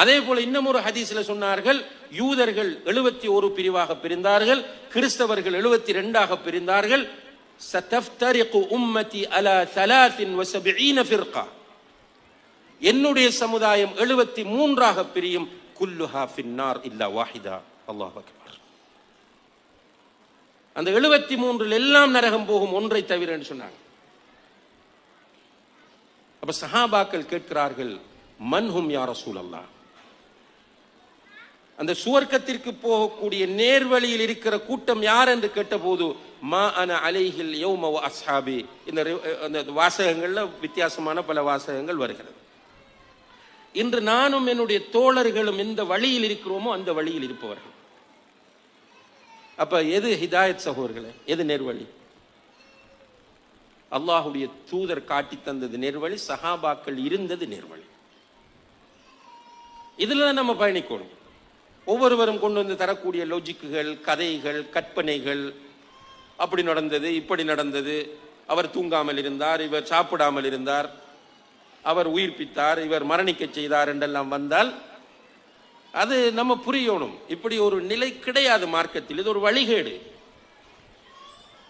அதே போல இன்னும் ஒரு ஹதீஸ்ல சொன்னார்கள் யூதர்கள் எழுபத்தி ஒரு பிரிவாக பிரிந்தார்கள் கிறிஸ்தவர்கள் எழுபத்தி ரெண்டாக பிரிந்தார்கள். சதஃப்தரிகு உம்மதி அலா தலாத்தின் வசபிஈன ஃபிர்கா. என்னுடைய சமுதாயம் எழுபத்தி மூன்றாக பிரியும். குல்லுஹா ஃபின்னார் இல்லா வாஹிதா. அல்லாஹ் அக்பர். அந்த எழுபத்தி மூன்றில் எல்லாம் நரகம் போகும் ஒன்றை தவிர என்று சொன்னாங்க. அப்ப சஹாபாக்கள் கேட்கிறார்கள் மன்ஹும் யார் ரசூல் அல்லாஹ் அந்த சுவர்க்கத்திற்கு போகக்கூடிய நேர்வழியில் இருக்கிற கூட்டம் யார் என்று கேட்டபோது மா அன அலைஹில் யௌம வ அஸ்ஹாபி. இந்த அந்த வாசகங்களில் வித்தியாசமான பல வாசகங்கள் வருகிறது. இன்று நானும் என்னுடைய தோழர்களும் எந்த வழியில் இருக்கிறோமோ அந்த வழியில் இருப்பவர்கள். அப்ப எது ஹிதாயத் சகோர்களே எது நேர்வழி? அல்லாஹுடைய தூதர் காட்டி தந்தது நேர்வழி சஹாபாக்கள் இருந்தது நேர்வழி. இதுல தான் நம்ம பயணிக்கணும். ஒவ்வொருவரும் கொண்டு வந்து தரக்கூடிய லோஜிக்குகள் கதைகள் கற்பனைகள். அப்படி நடந்தது இப்படி நடந்தது. அவர் தூங்காமல் இருந்தார் இவர் சாப்பிடாமல் இருந்தார். அவர் உயிர்ப்பித்தார் இவர் மரணிக்க செய்தார் என்றெல்லாம் வந்தால் அது நம்ம புரியணும். இப்படி ஒரு நிலை கிடையாது மார்க்கத்தில். இது ஒரு வழிகேடு.